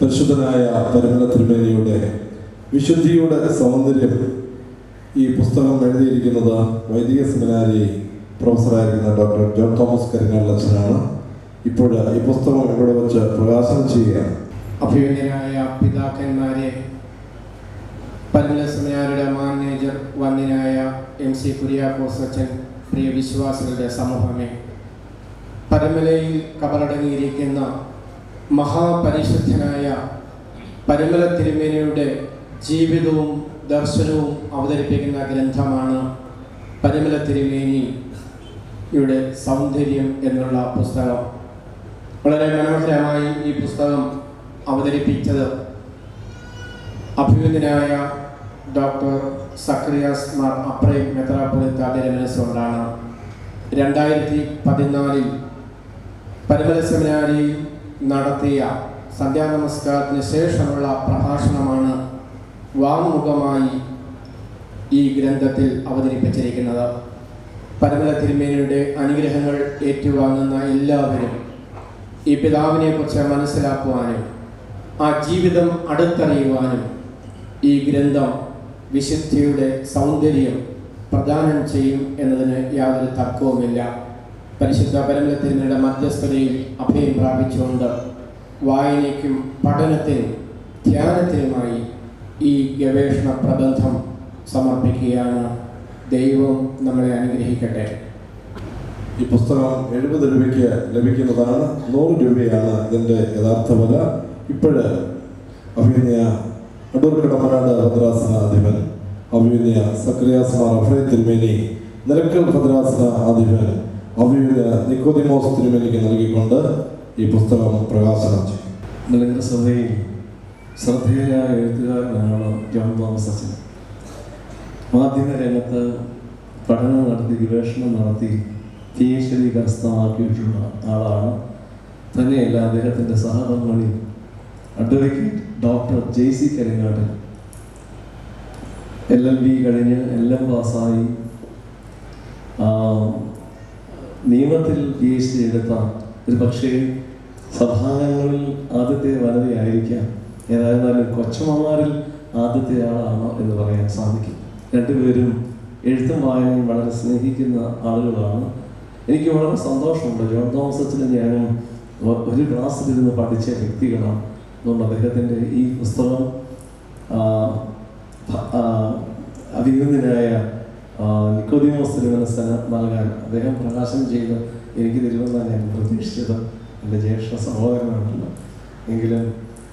വിശുദ്ധനായ പരമല തിരുമേനിയുടെ വിശുദ്ധിയുടെ സൗന്ദര്യം ഈ പുസ്തകം എഴുതിയിരിക്കുന്നത് വൈദിക സെമിനാരി പ്രൊഫസറായിരിക്കുന്ന ഡോക്ടർ ജോൺ തോമസ് കരിങ്ങാൾ അച്ഛനാണ് ഇപ്പോൾ ഈ പുസ്തകം ഇവിടെ വെച്ച് പ്രകാശനം ചെയ്യുകയാണ്. അഭിമന്യനായ പിതാക്കന്മാരെ പരിമലസമയാരുടെ മാനേജർ വന്നിനായ എം സി കുര്യാക്കോസ് അച്ഛൻ പ്രിയ വിശ്വാസികളുടെ സമൂഹമേ പരമലയിൽ കബറടങ്ങിയിരിക്കുന്ന മഹാപരിശുദ്ധനായ പരിമല തിരുമേനിയുടെ ജീവിതവും ദർശനവും അവതരിപ്പിക്കുന്ന ഗ്രന്ഥമാണ് പരിമല തിരുമേനിയുടെ സൗന്ദര്യം എന്നുള്ള പുസ്തകം. വളരെ മനോഹരമായി ഈ പുസ്തകം അവതരിപ്പിച്ചത് അഭിമന്യനായ ഡോക്ടർ സക്രിയാസ് മാർ അപ്രൈം മെത്രാപ്പൊലിത്ത തിരുമനസ്സുകൊണ്ടാണ് രണ്ടായിരത്തി പതിനാലിൽ പരിമല സെമിനാരിയിൽ നടത്തിയ സന്ധ്യാനമസ്കാരത്തിന് ശേഷമുള്ള പ്രഭാഷണമാണ് വാങ്മുഖമായി ഈ ഗ്രന്ഥത്തിൽ അവതരിപ്പിച്ചിരിക്കുന്നത്. പരമല തിരുമേനിയുടെ അനുഗ്രഹങ്ങൾ ഏറ്റുവാങ്ങുന്ന എല്ലാവരും ഈ പിതാവിനെ കുറിച്ച് മനസ്സിലാക്കുവാനും ആ ജീവിതം അടുത്തറിയുവാനും ഈ ഗ്രന്ഥം വിശുദ്ധിയുടെ സൗന്ദര്യം പ്രദാനം ചെയ്യും എന്നതിന് യാതൊരു തർക്കവുമില്ല. പരിശുദ്ധ പരമലത്തിനുടെ മധ്യസ്ഥതയിൽ അഭയം പ്രാപിച്ചുകൊണ്ട് വായനയ്ക്കും പഠനത്തിനും ധ്യാനത്തിനുമായി ഈ ഗവേഷണ പ്രബന്ധം സമർപ്പിക്കുകയാണ്. ദൈവം നമ്മളെ അനുഗ്രഹിക്കട്ടെ. ഈ പുസ്തകം എഴുപത് രൂപയ്ക്ക് ലഭിക്കുന്നതാണ്. നൂറ് രൂപയാണ് ഇതിന്റെ യഥാർത്ഥ വില. ഇപ്പോഴ് അഭിനയ അടൂർ കിടമനാട് ഭദ്രാസനാധിപൻ അഭിനയ സക്രിയാസ്മാർ അഭയ തിരുമേനി നിലക്കൽ ഭദ്രാസന അധിപൻ അഭിനയ നിക്കോതിമോസ് തിരുമേനിക്ക് നൽകിക്കൊണ്ട് ഈ പുസ്തകം പ്രകാശനം ചെയ്യും. നഗര സഭയിൽ ശ്രദ്ധേയനായ എഴുത്തുകാരനാണ് ജോൺ തോമസ് അച്ഛൻ. മാധ്യമ രംഗത്ത് പഠനം നടത്തി ഗവേഷണം നടത്തി പി എച്ച് ഡി കരസ്ഥമാക്കിയിട്ടുള്ള ആളാണ്. തന്നെയല്ല അദ്ദേഹത്തിന്റെ സഹപങ്കാളി advocate doctor J C Karingattan L L B കഴിഞ്ഞ് എൽ എം പാസ്സായി നിയമത്തിൽ പി എച്ച് ഡി എടുത്താൽ ഒരു പക്ഷേ സഭാംഗങ്ങളിൽ ആദ്യത്തെ വനിതയായിരിക്കാം ഏതായിരുന്നാലും കൊച്ചമ്മമാരിൽ ആദ്യത്തെ ആളാണോ എന്ന് പറയാൻ സാധിക്കും. രണ്ടുപേരും എഴുത്തും വായനയും വളരെ സ്നേഹിക്കുന്ന ആളുകളാണ്. എനിക്ക് വളരെ സന്തോഷമുണ്ട്. ജോൺ തോമസച്ചനും ഞാനും ഒരു ക്ലാസ്സിലിരുന്ന് പഠിച്ച വ്യക്തികളാണ്. അതുകൊണ്ട് അദ്ദേഹത്തിന്റെ ഈ പുസ്തകം അഭിനന്ദനായ തിരുവന സ്ഥലം നൽകാൻ അദ്ദേഹം പ്രകാശനം ചെയ്ത് എനിക്ക് തരുമെന്നാണ് ഞാൻ പ്രതീക്ഷിച്ചത് എന്റെ ജ്യേഷ്ഠ സഹോദരനാണല്ലോ. എങ്കിലും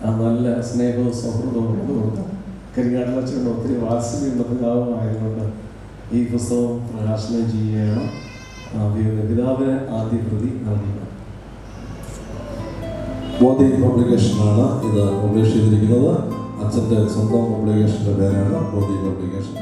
ആ നല്ല സ്നേഹവും സൗഹൃദവും ഉള്ളതുകൊണ്ട് കരിങ്ങാട്ടിലച്ഛനോട് ഒത്തിരി വാത്സല്യമുള്ള പിതാവുമായതുകൊണ്ട് ഈ പുസ്തകം പ്രകാശനം ചെയ്യുകയാണ് പിതാവിന് ആദ്യ പ്രതി നൽകുന്നത് മോദി പബ്ലിക്കേഷനാണ് ഇത് പബ്ലിഷ് ചെയ്തിരിക്കുന്നത്. അച്ഛന്റെ സ്വന്തം പബ്ലിക്കേഷന്റെ പേരാണ് മോദി പബ്ലിക്കേഷൻ